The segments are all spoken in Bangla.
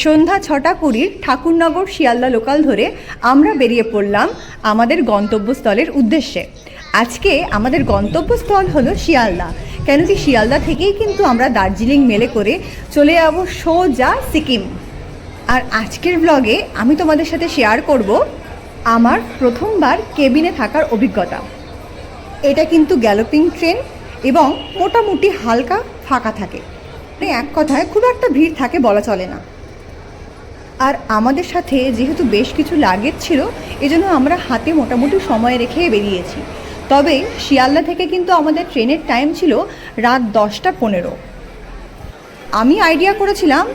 সন্ধ্যা ছটা কুড়ির ঠাকুরনগর শিয়ালদা লোকাল ধরে আমরা বেরিয়ে পড়লাম আমাদের গন্তব্যস্থলের উদ্দেশ্যে। আজকে আমাদের গন্তব্যস্থল হলো শিয়ালদা। কেন কি শিয়ালদা থেকেই কিন্তু আমরা দার্জিলিং মেলে করে চলে যাব সোজা সিকিম। আর আজকের ব্লগে আমি তোমাদের সাথে শেয়ার করব আমার প্রথমবার কেবিনে থাকার অভিজ্ঞতা। এটা কিন্তু গ্যালোপিং ট্রেন এবং মোটামুটি হালকা ফাঁকা থাকে। মানে এক কথায় খুব একটা ভিড় থাকে বলা চলে না। আর আমাদের সাথে যেহেতু বেশ কিছু লাগেজ ছিল, এজন্য আমরা হাতে মোটামুটি সময় রেখে বেরিয়েছি। তবে শিয়ালদা থেকে কিন্তু আমাদের ট্রেনের টাইম ছিল রাত দশটা পনেরো। আমি আইডিয়া করেছিলাম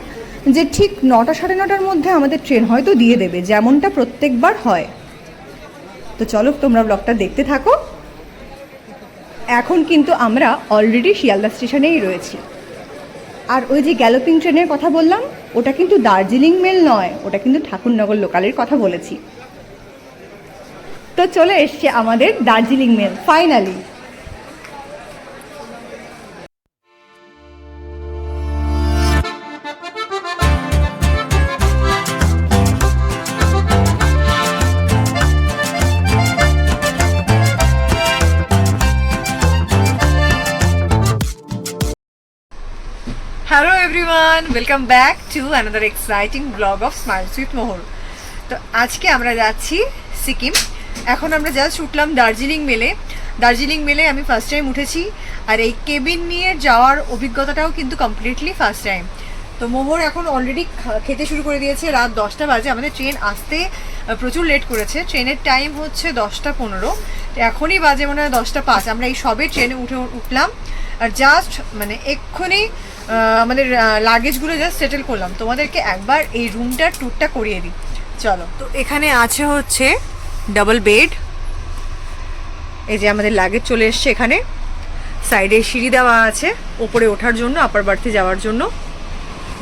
যে ঠিক নটা সাড়ে নটার মধ্যে আমাদের ট্রেন হয়তো দিয়ে দেবে, যেমনটা প্রত্যেকবার হয়। তো চলো তোমরা ব্লগটা দেখতে থাকো। এখন কিন্তু আমরা অলরেডি শিয়ালদা স্টেশনেই রয়েছি। আর ওই যে গ্যালোপিং ট্রেনের কথা বললাম ওটা কিন্তু দার্জিলিং মেল নয়, ওটা কিন্তু ঠাকুরনগর লোকালের কথা বলেছি। তো চলে এসছে আমাদের Darjeeling mail finally everyone welcome back to another exciting blog of smiles with Mohor তো আজকে আমরা যাচ্ছি সিকিম। এখন আমরা জাস্ট উঠলাম দার্জিলিং মেলে। দার্জিলিং মেলে আমি ফার্স্ট টাইম উঠেছি। আর এই কেবিন নিয়ে যাওয়ার অভিজ্ঞতাটাও কিন্তু কমপ্লিটলি ফার্স্ট টাইম তো মোহর এখন অলরেডি খেতে শুরু করে দিয়েছে। রাত দশটা বাজে। আমাদের ট্রেন আসতে প্রচুর লেট করেছে। ট্রেনের টাইম হচ্ছে দশটা পনেরো। এখনই বাজে মনে হয় দশটা পাঁচ। আমরা এই সবে ট্রেনে উঠে উঠলাম। আর জাস্ট মানে এক্ষুনি আমাদের লাগেজগুলো জাস্ট সেটেল করলাম। তোমাদেরকে একবার এই রুমটার ট্যুরটা করিয়ে দিই। চলো। তো এখানে আছে হচ্ছে ডাবল বেড এই যে আমাদের লাগেজ চলে এসছে এখানে। সাইডে সিঁড়ি দেওয়া আছে। ওপরে ওঠার জন্য আপার বাড়তে যাওয়ার জন্য।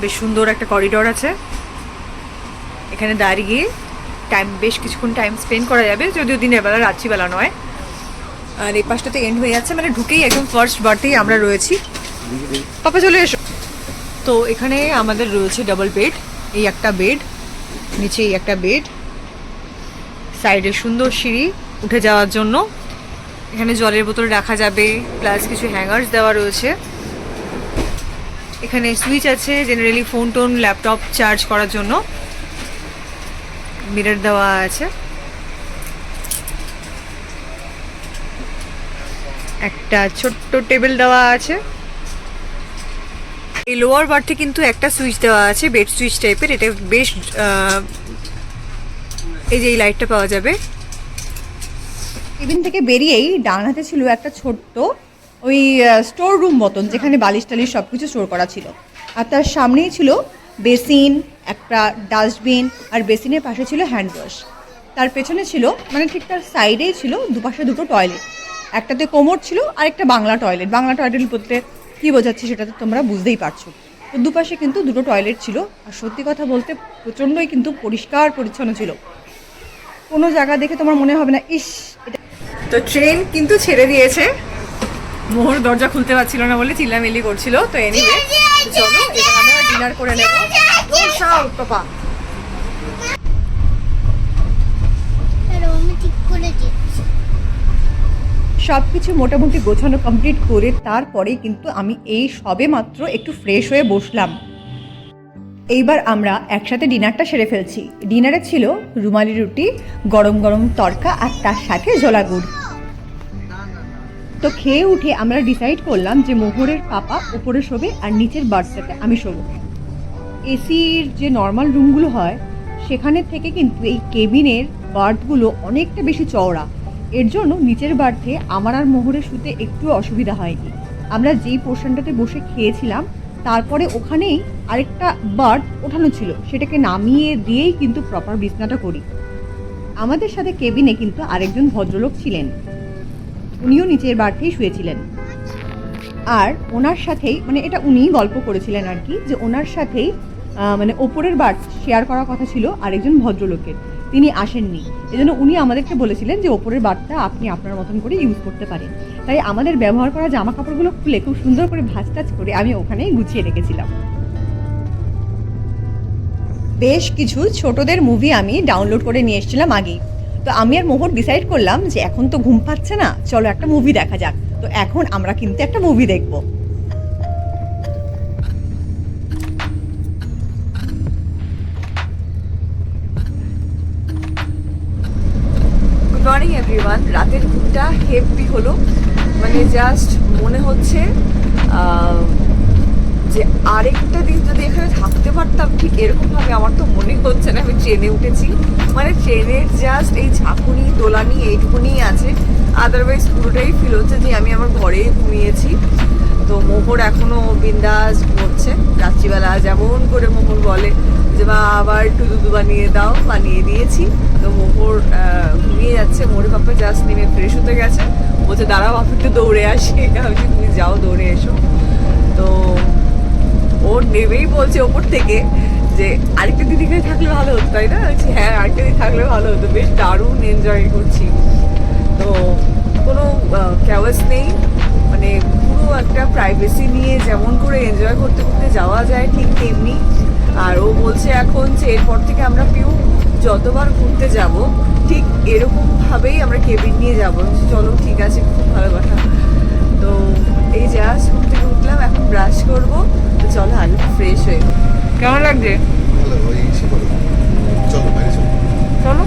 বেশ সুন্দর একটা করিডোর আছে। এখানে দাঁড়িয়ে টাইম বেশ কিছুক্ষণ টাইম স্পেন্ড করা যাবে যদিও দিনের বেলা রাত্রিবেলা নয়। আর এই পাশটাতে এন্ড হয়ে যাচ্ছে। মানে ঢুকেই একদম ফার্স্ট বার্থেই আমরা রয়েছি। পাপা চলে এসো। তো এখানে আমাদের রয়েছে ডাবল বেড এই একটা বেড নিচে এই একটা বেড সাইডে সুন্দর সিঁড়ি উঠে যাওয়ার জন্য। এখানে জলের বোতল রাখা যাবে প্লাস কিছু হ্যাঙ্গার্স দেওয়া রয়েছে। এখানে সুইচ আছে generally phone tone laptop charge করার জন্য। মিরর দেওয়া আছে। একটা ছোট্ট টেবিল দেওয়া আছে। এই লোয়ার বার্থে কিন্তু একটা সুইচ দেওয়া আছে বেড সুইচ টাইপের এটা বেশ এই যে এই লাইটটা পাওয়া যাবে। কেবিন থেকে বেরিয়েই ডান হাতে ছিল একটা ছোট্ট ওই স্টোর রুম মতন, যেখানে বালিশ টালিশ সব কিছু স্টোর করা ছিল। আর তার সামনেই ছিল বেসিন, একটা ডাস্টবিন, আর বেসিনের পাশে ছিল হ্যান্ড ওয়াশ তার পেছনে ছিল মানে ঠিক তার সাইডেই ছিল দুপাশে দুটো টয়লেট একটাতে কোমর ছিল আর একটা বাংলা টয়লেট বাংলা টয়লেট বলতে কী বোঝাচ্ছি সেটা তো তোমরা বুঝতেই পারছ। তো দুপাশে কিন্তু দুটো টয়লেট ছিল আর সত্যি কথা বলতে প্রচণ্ডই কিন্তু পরিষ্কার পরিচ্ছন্ন ছিল। কোনো জায়গা দেখে তোমার মনে হবে না ইস এটা তো ট্রেন কিন্তু ছেড়ে দিয়েছে। মোহর দরজা খুলতে পারছিল না বলে চিল্লামিল্লি করছিল তো এনিওয়ে চলো এবার আমরা ডিনার করে নেব। পাপা। হ্যালো আমি ঠিক করে দিচ্ছি সব কিছু মোটামুটি গোছানো কমপ্লিট করে তারপরে কিন্তু আমি এই সবে মাত্র একটু ফ্রেশ হয়ে বসলাম। এইবার আমরা একসাথে ডিনারটা সেরে ফেলছি। ডিনারে ছিল রুমালি রুটি, গরম গরম তরকা আর তার সাথে জোলা গুড়। তো খেয়ে উঠে আমরা ডিসাইড করলাম যে মোহরের পাপা ওপরে শোবে আর নিচের বার্থটাতে আমি শোবো। এসির যে নর্মাল রুমগুলো হয়, সেখানে থেকে কিন্তু এই কেবিনের বার্থগুলো অনেকটা বেশি চওড়া। এর জন্য নিচের বার্থে আমার আর মোহরের শুতে একটু অসুবিধা হয়নি। আমরা যেই পোর্শনটাতে বসে খেয়েছিলাম, তারপরে ওখানেই আরেকটা বার্থ ওঠানো ছিল, সেটাকে নামিয়ে দিয়েই কিন্তু প্রপার বিছনাটা করি। আমাদের সাথে কেবিনে কিন্তু আরেকজন ভদ্রলোক ছিলেন। উনিও নিচের বার্থেই শুয়েছিলেন। আর ওনার সাথেই মানে এটা উনি গল্প করেছিলেন আর কি, যে ওনার সাথেই মানে ওপরের বার্থ শেয়ার করার কথা ছিল আরেকজন ভদ্রলোকের। তিনি আসেননি। এজন্য উনি আমাদেরকে বলেছিলেন যে ওপরের বার্থটা আপনি আপনার মতন করে ইউজ করতে পারেন। তাই আমাদের ব্যবহার করা জামা কাপড়গুলো খুলে খুব সুন্দর করে ভাঁজ টাজ করে আমি ওখানেই গুছিয়ে রেখেছিলাম। বেশ কিছু ছোটদের মুভি আমি ডাউনলোড করে নিয়ে এসেছিলাম আগেই। তো আমি আর মোহর ডিসাইড করলাম যে এখন তো ঘুম পাচ্ছে না, চলো একটা মুভি দেখা যাক। তো এখন আমরা কিন্তু একটা মুভি দেখব। মর্নিং রাতের ঘুমটা হেভি হলো। মানে জাস্ট মনে হচ্ছে যে আরেকটা দিন যদি এখানে থাকতে পারতাম, ঠিক এরকমভাবে আমার তো মনে হচ্ছে না, আমি ট্রেনে উঠেছি। মানে ট্রেনের জাস্ট এই ঝাঁকুনি, দোলানি এইটুকুনি আছে। আদারওয়াইজ পুরোটাই ফিল হচ্ছে যে আমি আমার ঘরে ঘুমিয়েছি। তো মোহর এখনও বিন্দাস ঘুমোচ্ছে। রাত্রিবেলা যেমন করে মোহর বলে। যে, মা, আবার একটু দুধ বানিয়ে দাও। বানিয়ে দিয়েছি। তো মোহর ঘুমিয়ে যাচ্ছে। মোহর পাপা জাস্ট নেমে ফ্রেশ হতে গেছে। বলছে, দাঁড়াও আপনি একটু দৌড়ে আসি। আমি তুমি যাও, দৌড়ে এসো। তো ও নেবেই বলছে ওপর থেকে যে, আরেকটা দিদি এখানে থাকলে ভালো হতো। তাই না? বলছি হ্যাঁ আরেকটা দিদি থাকলে ভালো হতো। বেশ দারুণ এনজয় করছি। তো কোনো ক্যাওয়াস নেই। মানে একটা প্রাইভেসি নিয়ে যেমন করে এনজয় করতে করতে যাওয়া যায় ঠিক তেমনি। আর ও বলছে এখন যে এরপর থেকে আমরা পিউ যতবার ঘুরতে যাব ঠিক এরকমভাবেই আমরা কেবিন নিয়ে যাব। চলো ঠিক আছে খুব ভালো কথা। তো এই জাস্ট থেকে উঠলাম এখন ব্রাশ করব। তো চলো আগে ফ্রেশ হয়ে কেমন লাগছে? চলো। চলো।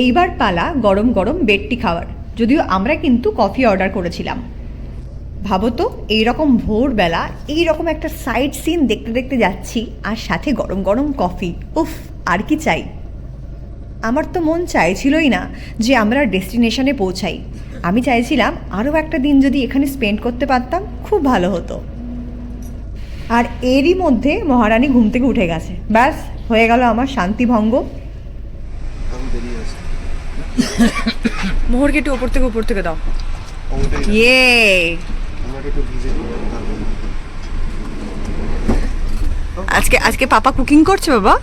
এইবার পালা গরম গরম বেডটি খাওয়ার। যদিও আমরা কিন্তু কফি অর্ডার করেছিলাম। ভাবো তো, এইরকম ভোরবেলা এইরকম একটা সাইড সিন দেখতে দেখতে যাচ্ছি আর সাথে গরম গরম কফি। উফ, আর কি চাই? আমার তো মন চাইছিলই না যে আমরা ডেস্টিনেশনে পৌঁছাই। আমি চাইছিলাম আরও একটা দিন যদি এখানে স্পেন্ড করতে পারতাম, খুব ভালো হতো। আর এরই মধ্যে মহারানী ঘুম থেকে উঠে গেছে। ব্যাস, হয়ে গেল আমার শান্তিভঙ্গ। মোহরকে একটু ওপর থেকে উপর থেকে দাও। ইয়ে আজকে আজকে পাপা কুকিং করছে বাবা?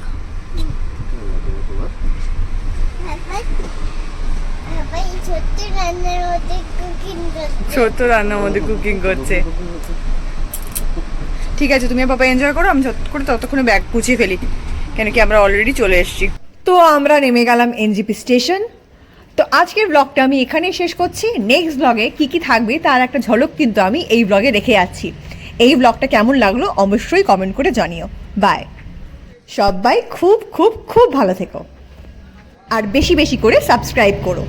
ছোট্ট রান্নার মধ্যে কুকিং করছে। ঠিক আছে, তুমি পাপা এনজয় করো, আমি যত করে ততক্ষণে ব্যাগ গুছিয়ে ফেলি। কেন কি আমরা অলরেডি চলে এসেছি। তো আমরা নেমে গেলাম এনজিপি স্টেশন। তো আজকের ব্লগটা আমি এখানেই শেষ করছি। নেক্সট ব্লগে কি কি থাকবে তার একটা ঝলক কিন্তু আমি এই ব্লগে রেখে যাচ্ছি। এই ব্লগটা কেমন লাগল অবশ্যই কমেন্ট করে জানিও। বাই সবাই খুব খুব খুব ভালো থেকো। আর বেশি বেশি করে সাবস্ক্রাইব করো।